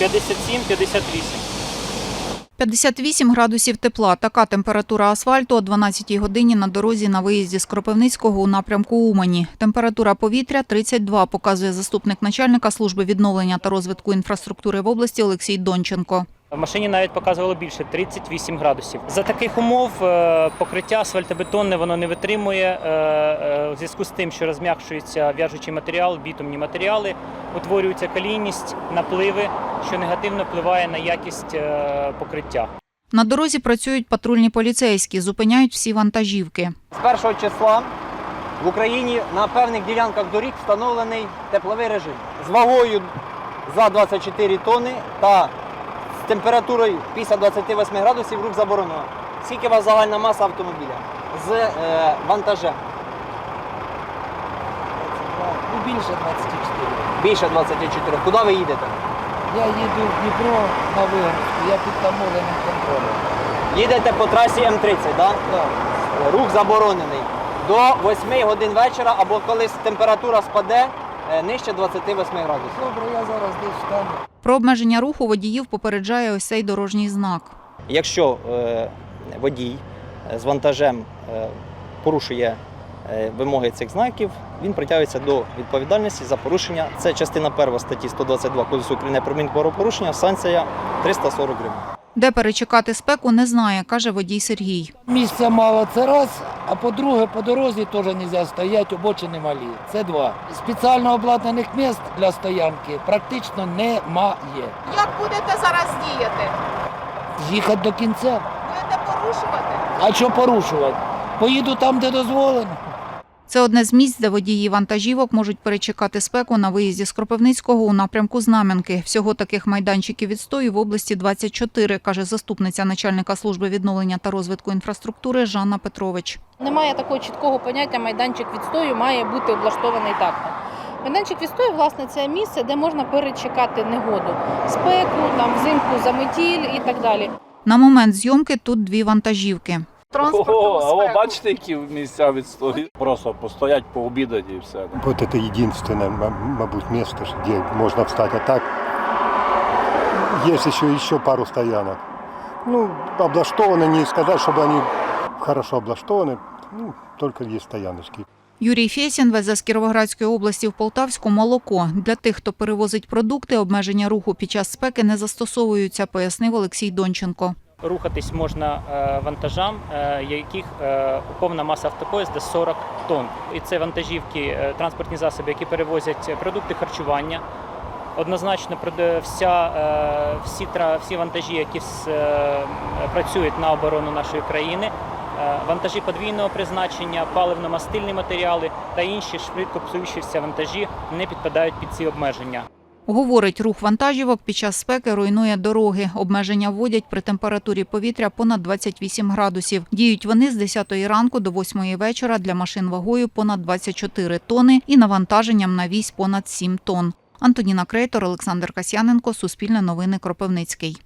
57-58. 58 градусів тепла. Така температура асфальту о 12 годині на дорозі на виїзді з Кропивницького у напрямку Умані. Температура повітря 32, показує заступник начальника служби відновлення та розвитку інфраструктури в області Олексій Донченко. В машині навіть показувало більше 38 градусів. За таких умов е, покриття асфальтобетонне воно не витримує е, е, у зв'язку з тим, що розм'якшується в'яжучий матеріал, бітумні матеріали, утворюється калійність, напливи, що негативно впливає на якість е, покриття. На дорозі працюють патрульні поліцейські, зупиняють всі вантажівки. З 1 числа в Україні на певних ділянках доріг встановлений тепловий режим з вагою за 24 тонни та з температурою після 28 градусів рух заборонено. Скільки у вас загальна маса автомобіля з е, вантажем? Ну, більше 24. Більше 24. Куди ви їдете? Я їду в Дніпро на вигрузку, я під таможенним контролем. Їдете по трасі М30, да? Так. рух заборонений. До 8 годин вечора або коли температура спаде е, нижче 28 градусів. Добре, я зараз десь встану. Про обмеження руху водіїв попереджає ось цей дорожній знак. Якщо е, водій е, з вантажем е, порушує вимоги цих знаків, він притягується до відповідальності за порушення. Це частина 1 статті 122 Кодексу України про адмінправопорушення, санкція 340 гривень. Де перечекати спеку, не знає, каже водій Сергій. Місця мало це раз, а по-друге, по дорозі теж не можна стояти, обочини малі. Це два. Спеціально обладнаних місць для стоянки практично немає. Як будете зараз діяти? Їхати до кінця. Будете порушувати? А що порушувати? Поїду там, де дозволено. Це одне з місць, де водії вантажівок можуть перечекати спеку на виїзді з Кропивницького у напрямку Знам'янки. Всього таких майданчиків відстою в області 24, каже заступниця начальника служби відновлення та розвитку інфраструктури Жанна Петрович. Немає такого чіткого поняття майданчик відстою має бути облаштований так. Майданчик відстою, власне, це місце, де можна перечекати негоду, спеку, там взимку заметіль і так далі. На момент зйомки тут дві вантажівки Ого, а ви бачите, які місця відстої? Просто постоять, пообідати і все. Вот это единственное, м- мабуть, место, где можно встать. А так есть еще, еще пару стоянок. Ну, облаштованы, не сказать, чтобы они хорошо облаштованы. Ну, только есть стояночки. Юрій Фєсін везе з Кіровоградської області в Полтавську молоко. Для тих, хто перевозить продукти, обмеження руху під час спеки не застосовуються, пояснив Олексій Донченко. Рухатись можна е, вантажам, е, яких е, повна маса автопоїзда 40 тонн. І це вантажівки, транспортні засоби, які перевозять продукти харчування. Однозначно, вся, всі, всі вантажі, які працюють на оборону нашої країни, вантажі подвійного призначення, паливно-мастильні матеріали та інші швидко псуючіся вантажі не підпадають під ці обмеження. Говорить, рух вантажівок під час спеки руйнує дороги. Обмеження вводять при температурі повітря понад 28 градусів. Діють вони з 10 ранку до 8 вечора для машин вагою понад 24 тони і навантаженням на вісь понад 7 тонн. Антоніна Крейтор, Олександр Касяненко, Суспільне новини Кропивницький.